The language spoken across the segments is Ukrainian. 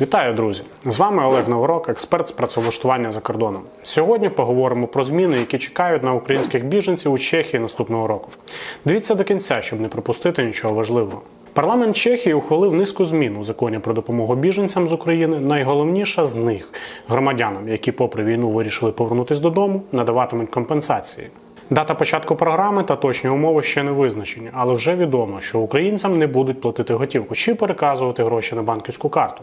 Вітаю, друзі! З вами Олег Новорок, експерт з працевлаштування за кордоном. Сьогодні поговоримо про зміни, які чекають на українських біженців у Чехії наступного року. Дивіться до кінця, щоб не пропустити нічого важливого. Парламент Чехії ухвалив низку змін у законі про допомогу біженцям з України. Найголовніша з них громадянам, які, попри війну, вирішили повернутися додому, надаватимуть компенсації. Дата початку програми та точні умови ще не визначені, але вже відомо, що українцям не будуть платити готівку чи переказувати гроші на банківську карту.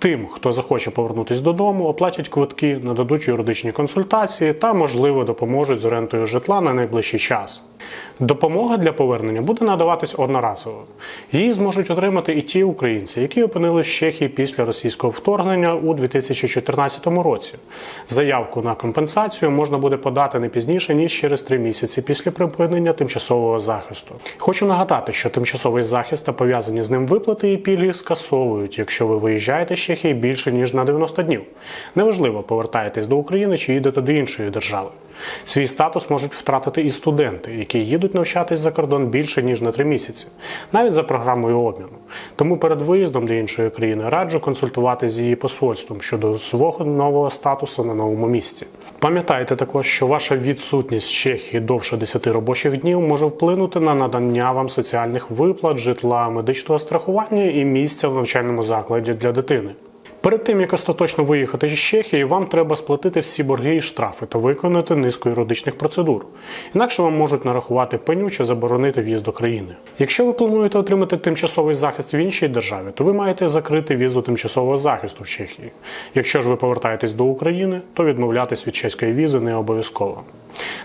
Тим, хто захоче повернутися додому, оплатять квитки, нададуть юридичні консультації та, можливо, допоможуть з орендою житла на найближчий час. Допомога для повернення буде надаватись одноразово. Її зможуть отримати і ті українці, які опинились в Чехії після російського вторгнення у 2014 році. Заявку на компенсацію можна буде подати не пізніше ніж через три місяці після припинення тимчасового захисту. Хочу нагадати, що тимчасовий захист та пов'язані з ним виплати і пільги скасовують, якщо ви виїжджаєте з Чехії більше ніж на 90 днів. Неважливо, повертаєтесь до України чи їдете до іншої держави. Свій статус можуть втратити і студенти, які їдуть навчатись за кордон більше ніж на три місяці, навіть за програмою обміну. Тому перед виїздом до іншої країни раджу консультувати з її посольством щодо свого нового статусу на новому місці. Пам'ятайте також, що ваша відсутність в Чехії довше 10 робочих днів може вплинути на надання вам соціальних виплат, житла, медичного страхування і місця в навчальному закладі для дитини. Перед тим як остаточно виїхати з Чехії, вам треба сплатити всі борги і штрафи та виконати низку юридичних процедур. Інакше вам можуть нарахувати пеню чи заборонити в'їзд до країни. Якщо ви плануєте отримати тимчасовий захист в іншій державі, то ви маєте закрити візу тимчасового захисту в Чехії. Якщо ж ви повертаєтесь до України, то відмовлятись від чеської візи не обов'язково.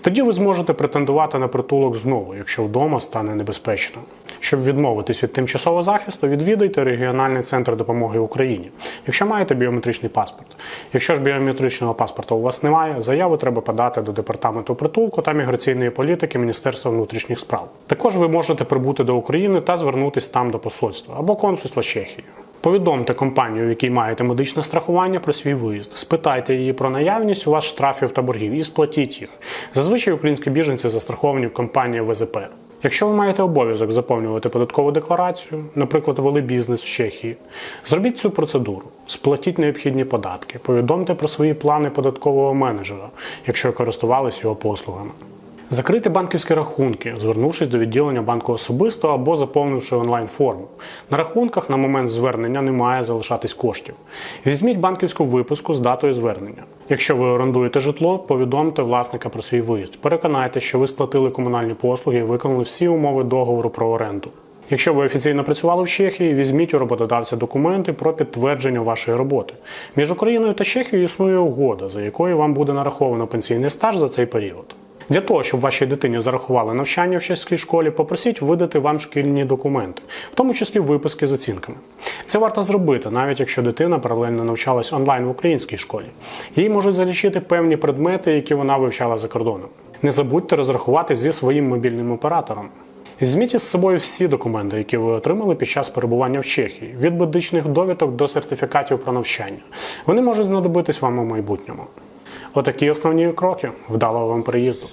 Тоді ви зможете претендувати на притулок знову, якщо вдома стане небезпечно. Щоб відмовитись від тимчасового захисту, відвідайте регіональний центр допомоги Україні, якщо маєте біометричний паспорт. Якщо ж біометричного паспорта у вас немає, заяву треба подати до департаменту притулку та міграційної політики Міністерства внутрішніх справ. Також ви можете прибути до України та звернутись там до посольства або консульства Чехії. Повідомте компанію, в якій маєте медичне страхування про свій виїзд. Спитайте її про наявність у вас штрафів та боргів і сплатіть їх. Зазвичай українські біженці застраховані в компанії ВЗП. Якщо ви маєте обов'язок заповнювати податкову декларацію, наприклад, вели бізнес в Чехії, зробіть цю процедуру, сплатіть необхідні податки, повідомте про свої плани податкового менеджера, якщо користувались його послугами. Закрити банківські рахунки, звернувшись до відділення банку особисто або заповнивши онлайн-форму. На рахунках на момент звернення не має залишатись коштів. Візьміть банківську виписку з датою звернення. Якщо ви орендуєте житло, повідомте власника про свій виїзд. Переконайте, що ви сплатили комунальні послуги і виконали всі умови договору про оренду. Якщо ви офіційно працювали в Чехії, візьміть у роботодавця документи про підтвердження вашої роботи. Між Україною та Чехією існує угода, за якою вам буде нараховано пенсійний стаж за цей період. Для того, щоб вашій дитині зарахували навчання в чеській школі, попросіть видати вам шкільні документи, в тому числі виписки з оцінками. Це варто зробити, навіть якщо дитина паралельно навчалась онлайн в українській школі. Їй можуть залічити певні предмети, які вона вивчала за кордоном. Не забудьте розрахувати зі своїм мобільним оператором. Візьміть із собою всі документи, які ви отримали під час перебування в Чехії, від медичних довідок до сертифікатів про навчання. Вони можуть знадобитись вам у майбутньому. Отакі основні кроки. Вдалого вам приїзду.